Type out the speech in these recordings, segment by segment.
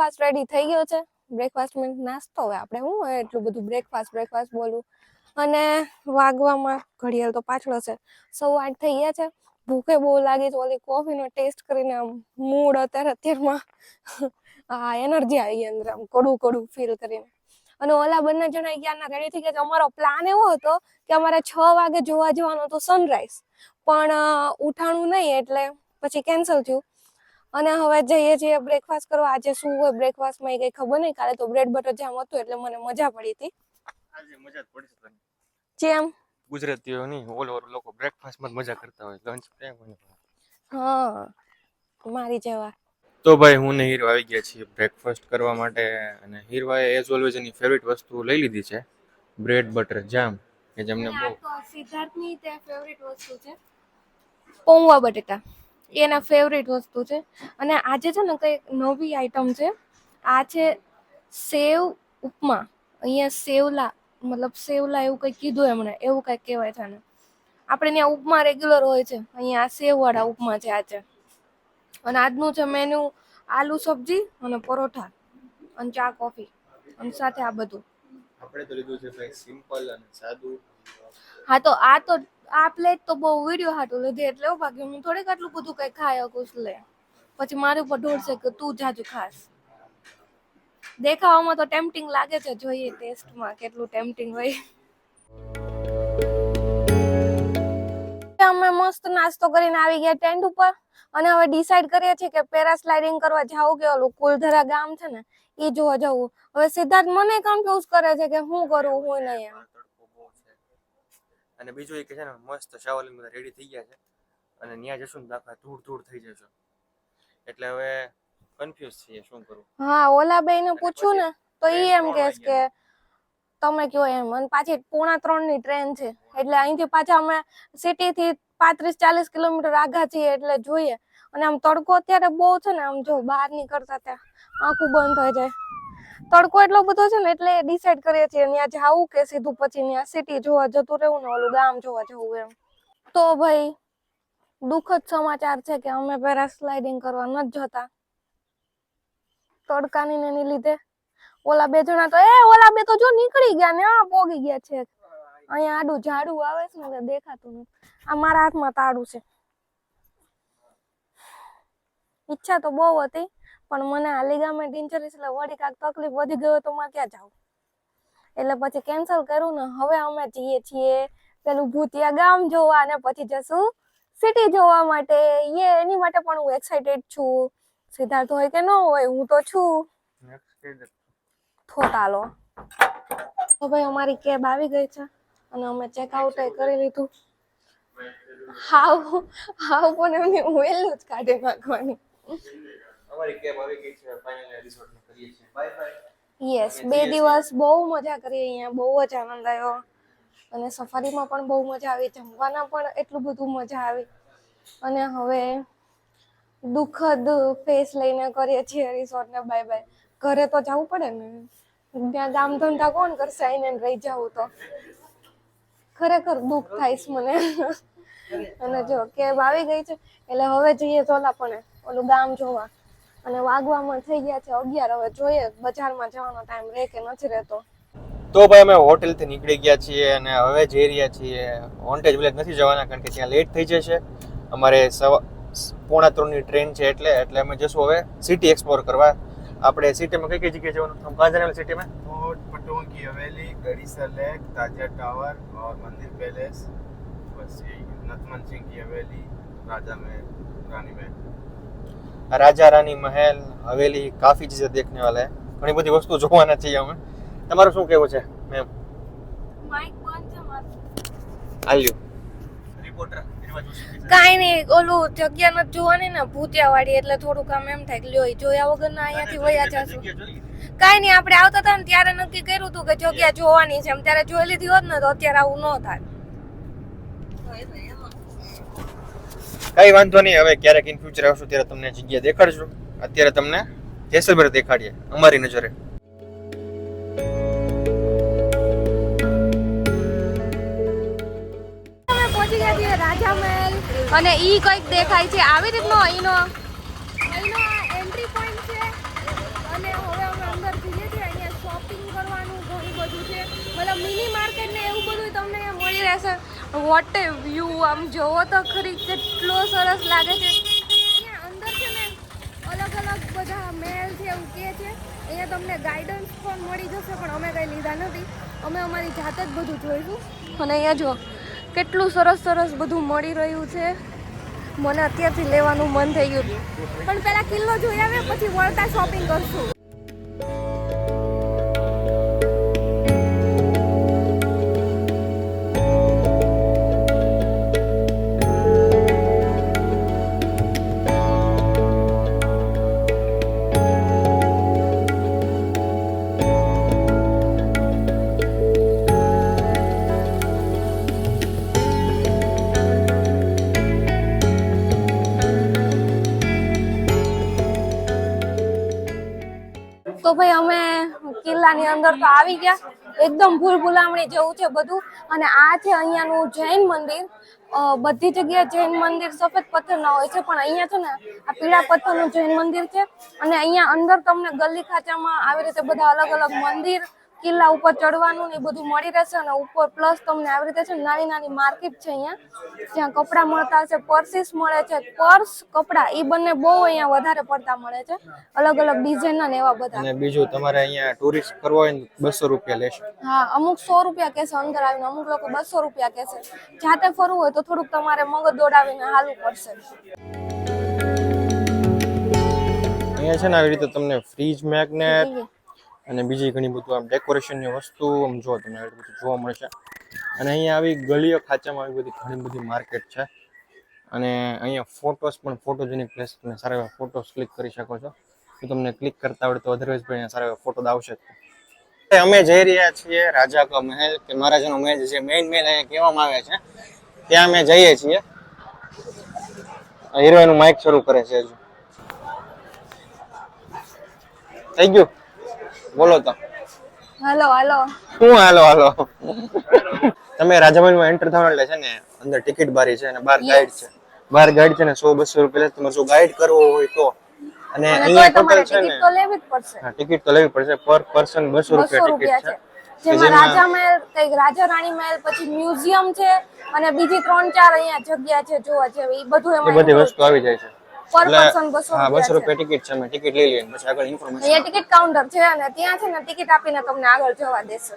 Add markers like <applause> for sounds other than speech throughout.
Breakfast ready થઈ ગયો છે. બ્રેકફાસ્ટ મીન્સ નાસ્તો હવે આપણે શું હોય એટલું બધું બ્રેકફાસ્ટ બ્રેકફાસ્ટ બોલું. અને વાગવામાં ઘડિયાળ તો પાછળ છે સૌ આઠ થઈ ગયા છે. ભૂખે બહુ લાગી છે. ઓલી કોફીનો ટેસ્ટ કરીને આમ મૂડ અત્યારે, અત્યારમાં <laughs> આ એનર્જી આવી ગઈ અંદર, આમ કડું કડું ફીલ કરીને. અને ઓલા બંને જણા ગયા રેડી થઈ ગયા અમારો પ્લાન એવો હતો કે અમારે છ વાગે જોવા જવાનો હતો સનરાઈઝ પણ ઉઠાણું નહીં એટલે પછી કેન્સલ થયું. અને હવે જઈએ છીએ બ્રેકફાસ્ટ કરવા. આજે શું હોય બ્રેકફાસ્ટમાં એ કઈ ખબર નહીં. કાલે તો બ્રેડ બટર જામ હતું એટલે મને મજા પડી હતી. આજે મજા તને? જેમ ગુજરાતીઓની ઓલ ઓવર લોકો બ્રેકફાસ્ટમાં મજા કરતા હોય. લંચ ટાઈમ હોય હા મારી જેવા. તો ભાઈ હું ને હીરો આવી ગયા છીએ બ્રેકફાસ્ટ કરવા માટે અને હીરવાએ એઝ ઓલવેઝ એની ફેવરિટ વસ્તુ લઈ લીધી છે બ્રેડ બટર જામ કે જેમને બહુ સિદ્ધાર્થની તે ફેવરિટ વસ્તુ છે. પૌવા બટેટા. એના ફેવરેટ વસ્તુ છે. અને આજે છે ને કંઈક નવી આઈટમ છે. આ છે સેવ ઉપમા. અહીંયા સેવલા મતલબ સેવલા એવું કંઈક કીધું એમણે એવું કંઈક કહેવાય છે ને આપણે ત્યાં ઉપમા રેગ્યુલર હોય છે. અહીંયા આ સેવવાળા ઉપમા છે આજે અને આજનું છે મેનુ આલુ સબ્જી અને પરોઠા અને ચા કોફી અને સાથે આ બધું. આપણે તો લીધું છે ભાઈ સિમ્પલ અને સાદું. હા તો આ તો આ પ્લેટ તો બહુ વીડિયો હાટું લીધી એટલે બાકી હું થોડીક આટલું બધું કઈ ખાય કુશ લે. પછી મારી ઉપર ઢોળશે કે તું જાજુ ખાસ. દેખાવામાં તો ટેમ્પટિંગ લાગે છે, જોઈએ ટેસ્ટમાં કેટલું ટેમ્પટિંગ હોય. અમે મસ્ત નાસ્તો કરીને આવી ગયા ટેન્ટ ઉપર અને હવે ડિસાઈડ કરીએ છીએ કે પેરાસ્લાઇડિંગ કરવા જાવું કે ઓલું કુલધરા ગામ છે ને એ જોવા જવું. હવે સિદ્ધાર્થ મને કન્ફ્યુઝ કરે છે કે હું કરું, હું નહીં એમ. અને બીજું એ કે છે ને મસ્ત શાવલિંગ બધા રેડી થઈ ગયા છે. અને ત્યાં જશું ને દાખલા ધૂળ ધૂળ થઈ જશો. એટલે હવે કન્ફ્યુઝ છીએ શું કરું. હા ઓલા બેય ને પૂછું ને તો ઈ એમ કહેશ કે તમે કયો એમ. અને પાછી પોણા ત્રણની ટ્રેન છે. એટલે અહીંથી પાછા અમે સિટી થી પાંત્રીસ ચાલીસ કિલોમીટર આગા છીએ એટલે જોઈએ. અને આમ તડકો અત્યારે બહુ છે ને આમ જો બહાર નીકળતા ત્યાં આંખું બંધ થઈ જાય. તડકો એટલો બધો છે ને એટલે ડિસાઈડ કરીએ છીએ ત્યાં જાવું કે સીધું પછી ત્યાં સિટી જોવા જતું રહેવું ને ઓલું ગામ જોવા જવું એમ. તો ભાઈ, દુઃખદ સમાચાર છે કે અમે પેરાસ્લાઇડિંગ કરવા ન જતા. તડકાની ને લીધે. ઓલા બે જણા તો, એ ઓલા બે તો જો નીકળી ગયા ને આ પોગી ગયા છે. અહીંયા આડું ઝાડું આવે છે ને દેખાતું નથી. આ મારા હાથમાં તાળું છે. ઈચ્છા તો બહુ હતી. પણ મને આ લિગામેન્ટ ઇન્જરીસ એટલે વળી કાંક તકલીફ વધી ગયો તો મારે ક્યાં જાઉં? એટલે પછી કેન્સલ કર્યું ને હવે અમે જઈએ છીએ પેલું ભૂતિયા ગામ જોવા અને પછી જશું સિટી જોવા માટે. યે એની માટે પણ હું એક્સાઇટેડ છું. સિદ્ધાર્થ હોય કે ન હોય હું તો છું. થોતાલો. તો ભાઈ અમારી કેબ આવી ગઈ છે અને અમે ચેકઆઉટ કરી લીધું. હાવ હાવ પણ એમની વહેલું જ કાઢી નાખવાની. અમારી કેબ આવી ગઈ છે ફાઇનલી રિસોર્ટમાં કરીએ છીએ. બાય બાય યસ બે દિવસ બહુ મજા કરી અહીંયા બહુ જ આનંદ આવ્યો. અને સફારીમાં પણ બહુ મજા આવી જમવાના પણ એટલું બધું મજા આવી. અને હવે દુઃખદ ફેસ લઈને કરીએ છીએ રિસોર્ટને બાય બાય ઘરે તો જવું પડે ને? ત્યાં કામ ધંધા કોણ કરશે? આઈને રહી જવું તો. ખરેખર દુઃખ થાય છે મને. અને જો કેબ આવી ગઈ છે એટલે હવે જઈએ ચોલાપણે ઓલું ગામ જોવા. અને વાગવામાં થઈ ગયા છે અગિયાર હવે જોઈએ બજારમાં જવાનો ટાઈમ રહે કે નથી રહેતો. તો ભાઈ અમે હોટેલથી નીકળી ગયા છીએ અને હવે જઈ રહ્યા છીએ. હોન્ટેજ વિલેજ નથી જવાના કારણ કે ત્યાં લેટ થઈ જશે. અમારે સવા પોણા ત્રણની ટ્રેન છે એટલે એટલે અમે જશું હવે સિટી એક્સપ્લોર કરવા. આપણે સિટીમાં કઈ કઈ જગ્યાએ જવાનું? ગાંધીનગર સિટીમાં ફોર્ટ પટોન હવેલી ગરીસર લેક તાજા ટાવર और મંદિર પેલેસ પછી यही नथमन सिंह की हवेली राजा महल રાજા રાની મહેલ હવેલી કાફી ચીજ દેખને વાલા ઘણી બધી વસ્તુ જોવાના છીએ અમે. તમારું શું કહેવું છે મેમ આલ્યુ. કાઈ નહીં ઓલું જગ્યા નથી જોવાની ને ભૂતિયાવાળી એટલે થોડુંક આમ એમ થાય કે લ્યો જોયા વગર ના અહીંયાથી વયા જશું. કાઈ નહીં આપણે આવતા હતા ને ત્યારે નક્કી કર્યું હતું કે જગ્યા જોવાની છે એમ ત્યારે જોઈ લીધી હોત ને તો અત્યારે આવું ન થાય. કઈ વાંધો નહીં. હવે ક્યારેક ઇન ફ્યુચર આવશું ત્યારે તમને જગ્યા દેખાડશું અત્યારે તમને જેસલમેર દેખાડીએ, અમારી નજરે. પહોંચી અને ઈ કંઈક દેખાય છે. આવી રીતનો અહીંનો અહીંનો એન્ટ્રી પોઈન્ટ છે. અને હવે અમે અંદર જઈએ છીએ. અહીંયા શોપિંગ કરવાનું ઘણું બધું છે. મતલબ મિની માર્કેટ ને એવું બધું તમને મળી રહેશે. વોટ એ વ્યૂ આમ જોવો તો ખરી કેટલો સરસ લાગે છે. અહીંયા અંદર છે ને અલગ અલગ બધા મેલ છે, એવું કહે છે. અહીંયા તમને ગાઈડન્સ પણ મળી જશે, પણ અમે કંઈ લીધા નથી. અમે અમારી જાતે જ બધું જોઈશું. અને અહીંયા જો કેટલું સરસ સરસ બધું મળી રહ્યું છે. મને અત્યારથી લેવાનું મન થઈ ગયું. પણ પહેલા કિલ્લો જોઈ આવે પછી વળતા શોપિંગ કરશું. અંદર તો આવી ગયા. એકદમ ભૂલ ભૂલામણી જેવું છે બધું. અને આ છે અહીંયાનું જૈન મંદિર. બધી જગ્યાએ જૈન મંદિર સફેદ પથ્થરના હોય છે, પણ અહીંયા છે ને આ પીળા પથ્થરનું જૈન મંદિર છે. અને અહીંયા અંદર તમને ગલી ખાચામાં આવી રીતે બધા અલગ અલગ મંદિર કિલ્લા ઉપર ચડવાનું ને બધું મળી રહેશે અને ઉપર પ્લસ તમને આવી રીતે છે નાની નાની માર્કેટ છે અહીંયા જ્યાં કપડાં મળતા હશે પર્સિસ મળે છે પર્સ કપડાં એ બંને બહુ અહીંયા વધારે પડતા મળે છે. અલગ અલગ ડિઝાઇનના ને એવા બધા. અને બીજું તમારે અહીંયા ટુરિસ્ટ કરવો હોય ને બસો રૂપિયા લેશે. હા અમુક સો રૂપિયા કહેશે અંદર આવીને અમુક લોકો બસો રૂપિયા કહેશે જાતે ફરવું હોય તો થોડુંક તમારે મગજ દોડાવીને હાલવું પડશે. અહીંયા છે ને આવી રીતે તમને ફ્રીજ મેગ્નેટ અને બીજી ઘણી બધું આમ ડેકોરેશનની વસ્તુ આમ જો તમને બધું જોવા મળશે અને અહીંયા આવી ગલીઓ ખાંચામાં આવી બધી ઘણી બધી માર્કેટ છે. અને અહીંયા ફોટોસ પણ ફોટોજેનિક પ્લેસ તમે સારા એવા ફોટોસ ક્લિક કરી શકો છો. જો તમને ક્લિક કરતા આવડે તો અધરવાઇઝ અહીંયા સારા ફોટો આવશે જ. અમે જઈ રહ્યા છીએ રાજા કા મહેલ, કે મહારાજાનો મહેલ જે મેઇન મહેલ અહીંયા કહેવામાં આવે છે. ત્યાં અમે જઈએ છીએ. હીરો એનું માઇક શરૂ કરે છે હજુ. થઈ ગયું? બોલો તો. Hello hello. શું હેલો હેલો. તમે રાજામહેલમાં એન્ટર થવા એટલે છે ને અંદર ટિકિટ બારી છે અને બહાર ગાઈડ છે. બહાર ગાઈડ છે ને સો બસો રૂપિયા તમારે જો ગાઈડ કરવો હોય તો. અને અહીંયા ટોટલ છે ને ટિકિટ તો લેવી પડશે. પર પર્સન બસો રૂપિયા ટિકિટ છે. જેમાં રાજા મહેલ કંઈક રાજા રાણી મહેલ પછી મ્યુઝિયમ છે અને બીજી ત્રણ ચાર અહીંયા જગ્યા છે જોવા જેવી. એ બધું એમાં બધી વસ્તુ આવી જાય છે. પર પર્સન બસો હા બસો રૂપિયા છે. રૂપિયા ટિકિટ છે અમે ટિકિટ લઈ લઈએ પછી આગળ ઇન્ફોર્મેશન અહીંયા ટિકિટ કાઉન્ટર છે અને ત્યાં છે ને ટિકિટ આપીને તમને આગળ જવા દેશે.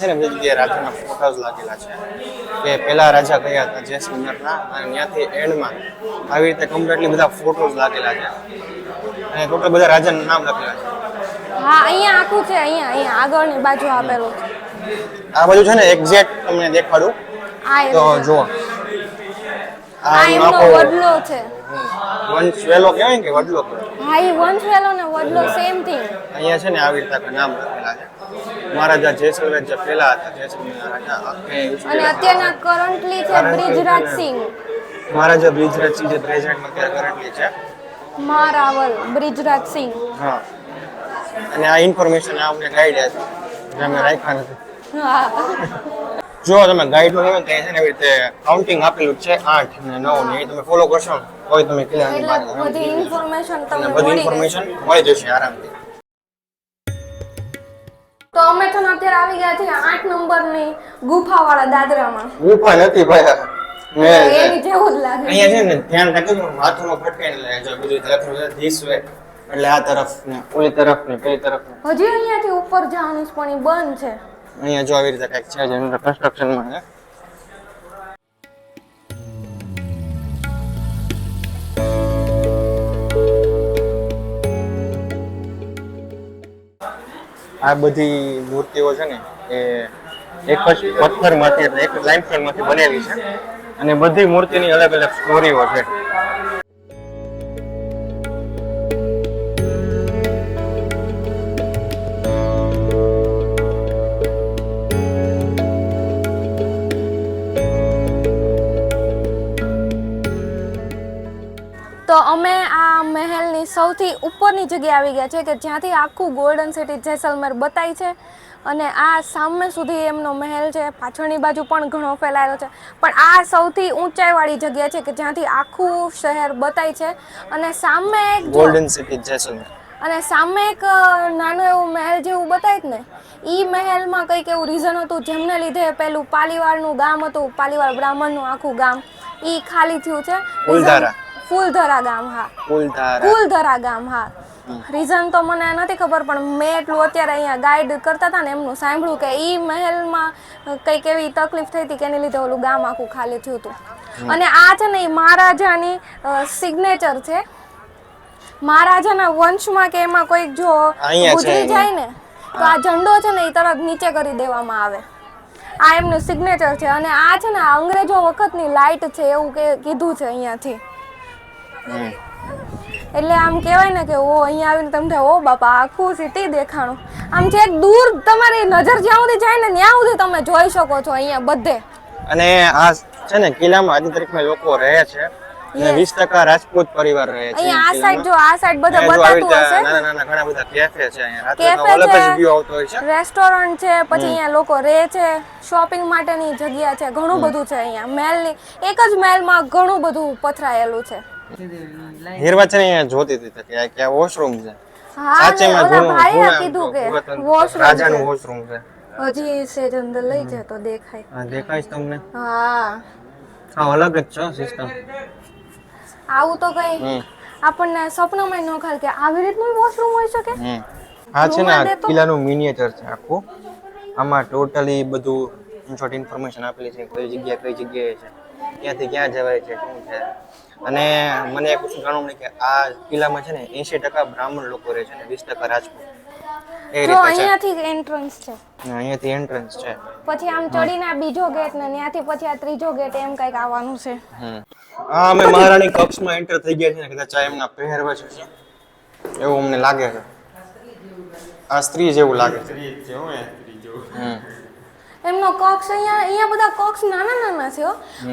જગ્યાએ રાજાના ફોટોઝ લાગેલા છે. કે પહેલા રાજા કયા હતા જયસિંહરના અને ત્યાંથી એન્ડમાં આવી રીતે કમ્પ્લીટલી બધા ફોટોઝ લાગેલા છે. અને ટોટલ બધા રાજાના નામ લખેલા છે. હા અહીંયા આખું છે અહીંયા અહીંયા આગળની બાજુ આપેલું છે. આ બાજુ છે ને એક્ઝેક્ટ તમને દેખાડું. તો જુઓ. આ એમનો બદલો છે. વંશ વેલો કહેવાય ને કે વડલો હા એ વંશવેલો ને વડલો સેમ થિંગ અહીંયા છે ને આવી રીતે નામ લખેલા છે. મહારાજા જેસલમેર જે પેલા હતા જેસલમેરના રાજા અને અત્યારના કરન્ટલી છે બ્રિજરાજ. સિંહ. મહારાજા બ્રિજરાજસિંહ જે પ્રેસિડેન્ટમાં અત્યારે કરન્ટલી છે. મહારાવલ બ્રિજરાજ સિંહ. હા. અને આ ઇન્ફોર્મેશન આ અમને ગાઈડ છે. જે અમે રાખ્યા નથી. જો તમે ગાઈડમાં ગયો તો છે ને એવી રીતે કાઉન્ટિંગ આપેલું છે આઠ ને નવ ને એ તમે ફોલો કરશો ને કોઈ તમે કિલ્લાની એટલે બધી ઇન્ફોર્મેશન તમને બધી ઇન્ફોર્મેશન મળી જશે આરામથી. તો અમે તો અત્યારે આવી ગયા છીએ આઠ નંબરની ગુફાવાળા દાદરામાં. ગુફા નથી ભાઈ. એની જેવું જ લાગે. અહીંયા છે ને ધ્યાન રાખજો હાથમાં ફટકાઈને લેજો બધું લખ્યું ધીસ વે એટલે આ તરફ ને ઓલી તરફ ને પેલી તરફ હજી અહીંયાથી ઉપર જવાનું પણ બંધ છે. અહીંયા જો આવી રીતે કંઈક છે જેનું કન્સ્ટ્રક્શનમાં છે આ બધી મૂર્તિઓ છે ને, એ એક જ પથ્થરમાંથી એટલે એક લાઇમસ્ટોનમાંથી બનેલી છે. અને બધી મૂર્તિની અલગ અલગ સ્ટોરીઓ છે. સૌથી ઉપરની જગ્યાએ આવી ગયા છે કે જ્યાંથી આખું ગોલ્ડન સિટી જેસલમેર બતાય છે અને આ સામે સુધી એમનો મહેલ છે પાછળની બાજુ પણ ઘણો ફેલાયેલો છે. પણ આ સૌથી ઊંચાઈવાળી જગ્યા છે કે જ્યાંથી આખું શહેર બતાય છે અને સામે એક ગોલ્ડન સિટી જેસલમેર. અને સામે એક નાનો એવું મહેલ જેવું બતાય ને એ મહેલમાં કંઈક એવું રીઝન હતું જેમને લીધે પેલું પાલીવાળનું ગામ હતું પાલીવાળ બ્રાહ્મણનું આખું ગામ એ ખાલી થયું છે. ફૂલધારા. ગામ હા. ફૂલધારા ફૂલધરા ગામ હા. રીઝન તો મને નથી ખબર પણ મેં એટલું અત્યારે અહીંયા ગાઈડ કરતા હતા ને એમનું સાંભળ્યું કે એ મહેલમાં કંઈક એવી તકલીફ થઈ હતી કે એને લીધે ઓલું ગામ આખું ખાલી થયું હતું. અને આ છે ને એ મહારાજાની સિગ્નેચર છે. મહારાજાના વંશમાં કે એમાં કોઈક જો ગુજરી જાય ને તો આ ઝંડો છે ને એ તરત નીચે કરી દેવામાં આવે. આ એમનું સિગ્નેચર છે. અને આ છે ને અંગ્રેજો વખતની લાઇટ છે એવું કે કીધું છે અહીંયાથી. એટલે આમ કહેવાય ને કે ઓ અહીંયા આવીને તમને ઓ બાપા આખું સિટી દેખાણું. આમ છે દૂર તમારી નજર જ્યાં સુધી જાય ને ત્યાં સુધી તમે જોઈ શકો છો અહીંયા બધે. અને આ છે ને કિલ્લામાં આજની તારીખમાં લોકો રહે છે. અને વીસ ટકા રાજપૂત પરિવાર રહે છે અહીંયા આ સાઈડ જો આ સાઈડ બધે બતાતું ઘણા બધા કેફે છે અહીંયા. રાત્રે કેફે અલગ જ છે વ્યૂ આવતો હોય છે. રેસ્ટોરન્ટ છે પછી અહીંયા લોકો રહે છે શોપિંગ માટેની જગ્યા છે ઘણું બધું છે અહીંયા. મહેલની એક જ મહેલમાં ઘણું બધું પથરાયેલું છે. હીરવા અહીંયા જોતી હતી તો કે વોશરૂમ છે. સાચેમાં ભાઈએ કીધું કે વોશરૂમ રાજાનું વોશરૂમ છે. હજી સેજ અંદર લઈ જાય તો દેખાય. હા દેખાય તમને. હા. હા અલગ જ છે સિસ્ટમ આવું તો કઈ આપણને સપનામાં ન ખાલ કે આવી રીતનું વોશરૂમ હોઈ શકે? હા છે ને. કિલ્લાનું મિનિએચર છે આખું. આમાં ટોટલી બધું ઇન્શોર્ટ ઇન્ફોર્મેશન આપેલી છે કઈ જગ્યા કઈ જગ્યાએ છે. ક્યાંથી ક્યાં જવાય છે શું છે? અને મને એક વસ્તુ જાણવા મળી કે આ કિલ્લામાં છે ને એંશી ટકા બ્રાહ્મણ લોકો રહે છે ને વીસ ટકા રાજપૂત. એ રીતે અહીંયાથી એન્ટ્રન્સ છે. અહીંયાથી એન્ટ્રન્સ છે. પછી આમ ચડીને આ બીજો ગેટ ને ત્યાંથી પછી આ ત્રીજો ગેટ એમ કંઈક આવવાનું છે. હમ. આ અમે મહારાણી કક્ષમાં એન્ટર થઈ ગયા છે ને કદાચ આ એમના પહેરવા છે. એવું અમને લાગે છે. આ સ્ત્રી જેવું લાગે છે. હમ. એમનો કક્ષ અહીંયા અહીંયા બધા કક્ષ નાના નાના છે હો.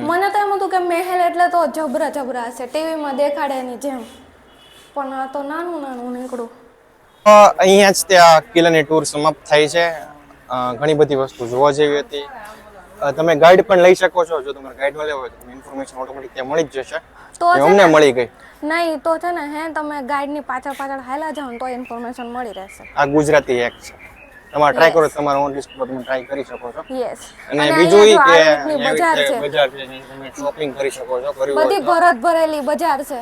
મને તો એમ હતું કે મહેલ એટલે તો જબરા જબરા હશે ટીવીમાં દેખાડે એની જેમ. પણ આ તો નાનું નાનું નીકળું. અહીંયા જ ત્યાં કિલ્લાની ટૂર સમાપ્ત થાય છે. ઘણી બધી વસ્તુ જોવા જેવી હતી. તમે ગાઈડ પણ લઈ શકો છો. જો તમારે ગાઈડ મળ્યો હોય તો ઇન્ફોર્મેશન ઓટોમેટિક ત્યાં મળી જ જશે. તો અમને મળી ગઈ. નહીં તો છે ને હે તમે ગાઈડની પાછળ પાછળ હાલા જાઓ તો ઇન્ફોર્મેશન મળી રહેશે. આ ગુજરાતી એક છે. તમારે ટ્રાય કરો તમારો ઓન રિસ્ક પર તમે ટ્રાય કરી શકો છો. યસ અને બીજું એ કે બજાર છે. બજાર છે તમે શોપિંગ કરી શકો છો બધી ભરત ભરેલી બજાર છે.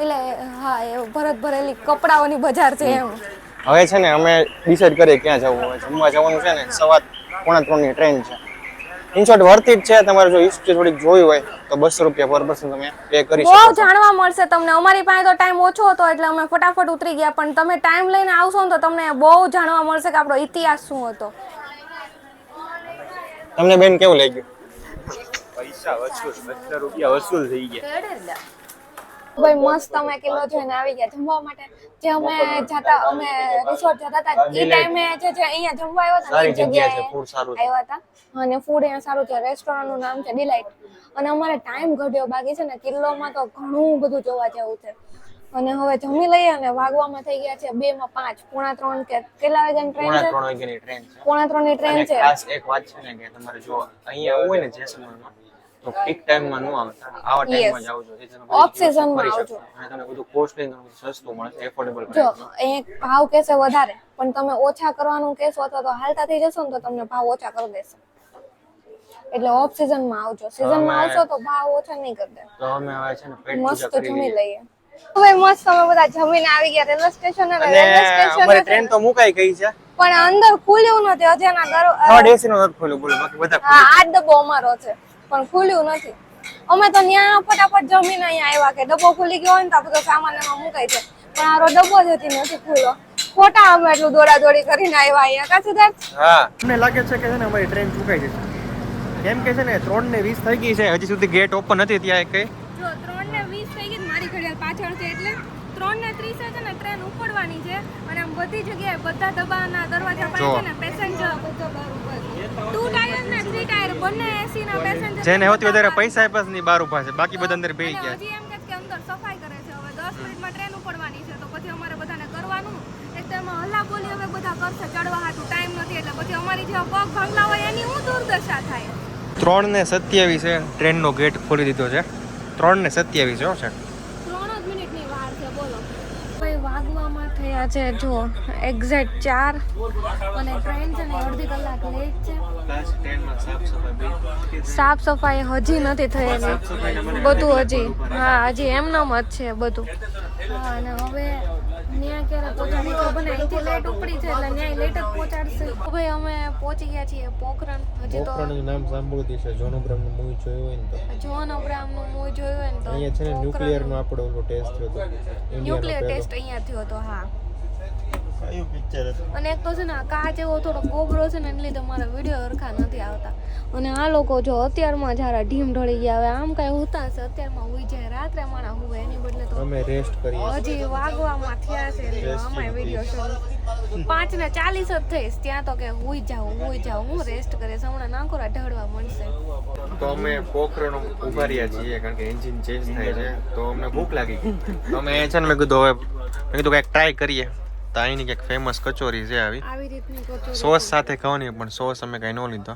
એટલે હા એ ભરત ભરેલી કપડાઓની બજાર છે એમ. હવે છે ને અમે ડિસાઈડ કરીએ ક્યાં જવું હવે જમવા જવાનું છે ને સવાર પોણા ત્રણની ટ્રેન છે. ઇન શોર્ટ વર્થ ઇટ છે. તમારે જો હિસ્ટ્રી થોડીક જોઈ હોય તો બસો રૂપિયા પર પર્સન તમે પે કરી શકો બહુ જાણવા મળશે તમને. અમારી પાસે તો ટાઈમ ઓછો હતો એટલે અમે ફટાફટ ઉતરી ગયા. પણ તમે ટાઈમ લઈને આવશો ને તો તમને બહુ જાણવા મળશે કે આપણો ઇતિહાસ શું હતો. તમને બેન કેવું લાગ્યું? પૈસા વસૂલ સત્તર રૂપિયા વસૂલ થઈ ગયા. ભાઈ મસ્ત અમે કિલો જોઈને આવી ગયા. જમવા માટે જે અમે જતા અમે રિસોર્ટ જતા હતા એ ટાઈમે જે જે અહીંયા જમવા આવ્યા હતા સારી જગ્યા છે ફૂડ સારું આવ્યા હતા. અને ફૂડ અહીંયા સારું છે રેસ્ટોરન્ટનું નામ છે ડિલાઇટ અને અમારે ટાઈમ ઘટ્યો બાકી છે ને કિલ્લોમાં તો ઘણું બધું જોવા જેવું છે. અને હવે જમી લઈએ અને વાગવામાં થઈ ગયા છે બે માં પાંચ પોણા ત્રણ કે કેટલા વાગ્યાની ટ્રેન પોણા છે? ત્રણ વાગ્યાની ટ્રેન છે. પોણા ત્રણની ટ્રેન છે. ખાસ એક વાત છે ને કે તમારે જો અહીંયા હોય ને જેસલમેરમાં તો પીક ટાઈમમાં ન આવતા આવા ટાઈમમાં જ આવજો જેથી તમે માં આવજો. અને તમને બધું કોસ્ટલી સસ્તું મળશે એફોર્ડેબલ જો એ ભાવ કેસે વધારે પણ તમે ઓછા કરવાનું કેસો અથવા તો હાલતા થઈ જશો ને તો તમને ભાવ ઓછા કરી દેશે. એટલે ઓફ સિઝનમાં આવજો. સિઝનમાં આવશો તો ભાવ ઓછા નહીં કરી દે. તો અમે હવે છે ને પેટ મસ્ત જમી લઈએ. હવે મસ્ત અમે બધા જમીને આવી ગયા રેલવે સ્ટેશન અને રેલવે સ્ટેશન અમારી ટ્રેન તો મુકાઈ ગઈ છે. પણ અંદર ખુલ્યું નથી હજી એના દર થર્ડ એસી નો નથી ખોલ્યું બોલો બાકી બધા હા આ ડબ્બો અમારો છે. પણ ખુલ્યું નથી. અમે તો ત્યાં ફટાફટ જમીને અહીંયા આવ્યા કે ડબ્બો ખુલી ગયો હોય ને તો બધો સામાન એમાં મુકાય છે પણ આરો ડબ્બો જ હજી નથી ખુલ્લો. ખોટા અમે એટલું દોડા દોડી કરીને આવ્યા અહીંયા. કા સિદ્ધાર્થ? હા. મને લાગે છે કે છે ને અમારી ટ્રેન ચૂકાઈ જશે. કેમ કે છે ને ત્રણ ને વીસ થઈ ગઈ છે. હજી સુધી ગેટ ઓપન નથી ત્યાં કઈ. જો ત્રણ ને વીસ થઈ ગઈ મારી ઘડિયાળ પાછળ છે એટલે ત્રણ ને ત્રીસે છે ને ટ્રેન ઉપડવાની છે. અને આમ બધી જગ્યાએ બધા ડબ્બાના દરવાજા પાસે છે ને પેસેન્જર ટુ ટાયર ને જેને સૌથી વધારે પૈસા આપ્યા છે ને ઈ ઊભા છે. બાકી બધા અંદર બેસી ગયા હજી એમ કે અંદર સફાઈ કરે છે. હવે દસ મિનિટમાં ટ્રેન ઉપડવાની છે. તો પછી અમારે બધાને કરવાનું. એક હલ્લા બોલી હવે બધા કરશે. ચડવા હાટું ટાઈમ નથી. એટલે પછી અમારી જેવા પગ ભંગલા હોય એની હું દુર્દશા થાય. ત્રણ ને સત્યાવીસે ટ્રેનનો ગેટ ખોલી દીધો છે. ત્રણ ને સત્યાવીસ હો છે ત્રણ જ મિનિટની વાર છે બોલો ભાઈ થયા છે. જો એક્ઝેક્ટ ચાર અને ટ્રેન છે ને અડધી કલાક લેટ છે. સાફ સફાઈ હજી નથી થયેલી. બધું હજી, હા, હજી એમનામ જ છે બધું. હા, અને હવે ક્યારે પહોંચાડી ખબર નહીં અહીંથી લેટ ઉપડી છે એટલે ન્યાય લેટ જ પહોંચાડશે. ભાઈ અમે પહોંચી ગયા છીએ પોખરણ. હજી તો પોખરણનું નામ સાંભળ્યું છે જોન અબ્રામનું મૂવી જોયું હોય ને તો. જોન અબ્રાહમનું મૂવી જોયું હોય ને તો અહીંયા છે ને પોખરણ- ન્યુક્લિયરનો આપણો ઓલો ટેસ્ટ થયો હતો ન્યુક્લિયર ટેસ્ટ અહીંયા થયો હતો હા. કયું પિક્ચર હતું? અને એક તો છે ને કાચ એવો થોડો કોબરો છે ને એટલે લીધે મારા વીડિયો હરખા નથી આવતા. અને આ લોકો જો અત્યારમાં જરા ઢીમ ઢળી ગયા હવે આમ કાંઈ હોતા છે અત્યારમાં હોય જાય રાત્રે માણા હોય એની બદલે તો અમે રેસ્ટ કરીએ. હજી વાગવામાં થયા છે એટલે અમાય વીડિયો શરૂ. પાંચ ને ચાલીસ જ થઈશ ત્યાં તો કે હુઈ જાઉં હુઈ જાઉં હું રેસ્ટ કરીશ. હમણાં નાકોરા ઢળવા મળશે. તો અમે પોખરણ ઊભા રહ્યા છીએ કારણ કે એન્જિન ચેન્જ થાય છે. તો અમને ભૂખ લાગી. ગઈ તો અમે છે ને મેં કીધું હવે મેં કીધું કંઈક ટ્રાય કરીએ. તો અહીંની કંઈક ફેમસ કચોરી છે આવી. આવી રીતની કચોરી સોસ સાથે ખાવાની પણ સોસ અમે કઈ ન લીધો.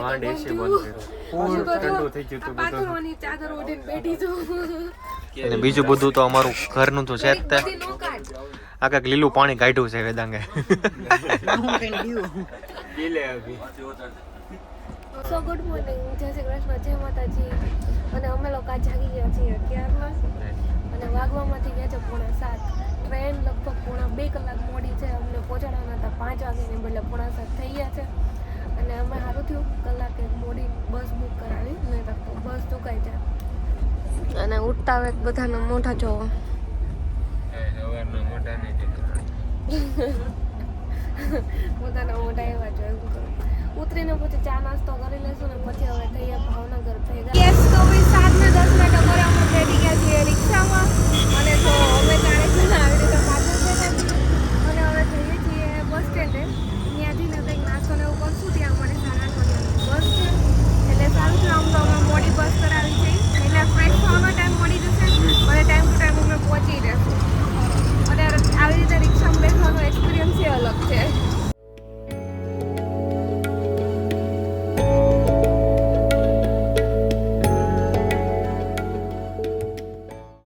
માંડ એસી બંધ તો ઠંડુ થઈ ગયું હતું બધું. ચાદર ઓઢીને બેઠી છું. અને બીજું બધું તો અમારું ઘરનું તો છે જ તે. આ કંઈક લીલું પાણી કાઢ્યું છે વેદાંગે. સો ગુડ મોર્નિંગ જય શ્રી કૃષ્ણ. જય માતાજી. અને અમે લોકો જાગી ગયા છીએ અત્યારમાં. અને વાગવામાંથી ગયા છે પૂણા સાત. ટ્રેન લગભગ પોણા બે કલાક મોડી છે. અમને પહોંચાડવાના હતા પાંચ વાગ્યાની બદલે પોણા સાત થઈ ગયા છે. અને અમે સારું થયું. કલાક એક મોડી બસ બુક કરાવી. નહીં તો બસ ચૂકાઈ જાય. અને ઉઠતા વેત બધાના મોઢા જોવો. પોતાના મોઢા એવા જો એવું કરું ઉતરીને પછી ચા નાસ્તો કરી લેશું ને પછી હવે થઈએ ભાવનગર